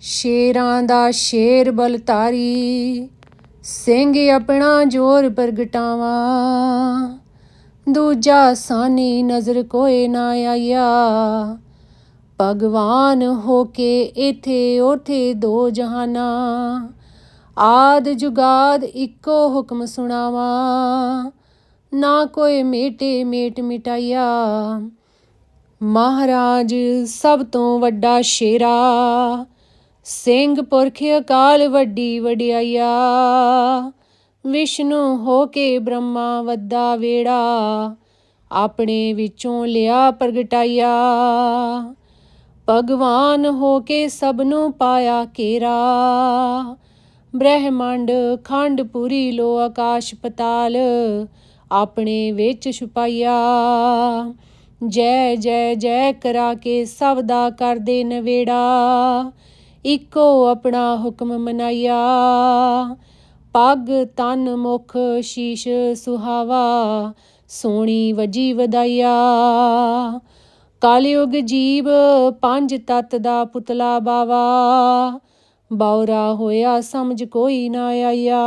ਸ਼ੇਰਾਂ ਦਾ ਸ਼ੇਰ ਬਲਤਾਰੀ, ਸਿੰਘ ਆਪਣਾ ਜੋਰ ਪ੍ਰਗਟਾਵਾ। ਦੂਜਾ ਸਾਨੀ ਨਜ਼ਰ ਕੋਏ ਨਾ ਆਇਆ। ਭਗਵਾਨ ਹੋ ਕੇ ਇਥੇ ਉਥੇ ਦੋ ਜਹਾਨਾ। ਆਦ ਜੁਗਾਦ ਇੱਕੋ ਹੁਕਮ ਸੁਣਾਵਾ। ਨਾ ਕੋਈ ਮੇਟੇ ਮੇਟ ਮਿਟਾਇਆ। ਮਹਾਰਾਜ ਸਭ ਤੋਂ ਵੱਡਾ ਸ਼ੇਰਾ। ਸਿੰਘ ਪੁਰਖ ਅਕਾਲ ਵੱਡੀ ਵਡਿਆਈਆ, ਵਿਸ਼ਨੂੰ ਹੋ ਕੇ ਬ੍ਰਹਮਾ ਵੱਦਾ ਵੇੜਾ, ਆਪਣੇ ਵਿੱਚੋਂ ਲਿਆ ਪ੍ਰਗਟਾਇਆ ਭਗਵਾਨ ਹੋ ਕੇ ਸਭ ਨੂੰ ਪਾਇਆ ਕੇਰਾ ਬ੍ਰਹਿਮੰਡ ਖੰਡ ਪੁਰੀ ਲੋ ਆਕਾਸ਼ ਪਤਾਲ, ਆਪਣੇ ਵਿੱਚ ਛੁਪਾਇਆ ਜੈ ਜੈ ਜੈ ਕਰਾ ਕੇ ਸਭ ਦਾ ਕਰਦੇ ਨਵੇੜਾ ਇੱਕੋ ਆਪਣਾ ਹੁਕਮ ਮਨਾਇਆ। ਪੱਗ ਤਨ ਮੁਖ ਸ਼ੀਸ਼ ਸੁਹਾਵਾ ਸੋਣੀ ਵਜੀ ਵਧਾਇਆ। ਕਾਲਯੁਗ ਜੀਵ ਪੰਜ ਤਤ ਦਾ ਪੁਤਲਾ ਬਾਵਾ ਬੌਰਾ ਹੋਇਆ ਸਮਝ ਕੋਈ ਨਾ ਆਇਆ।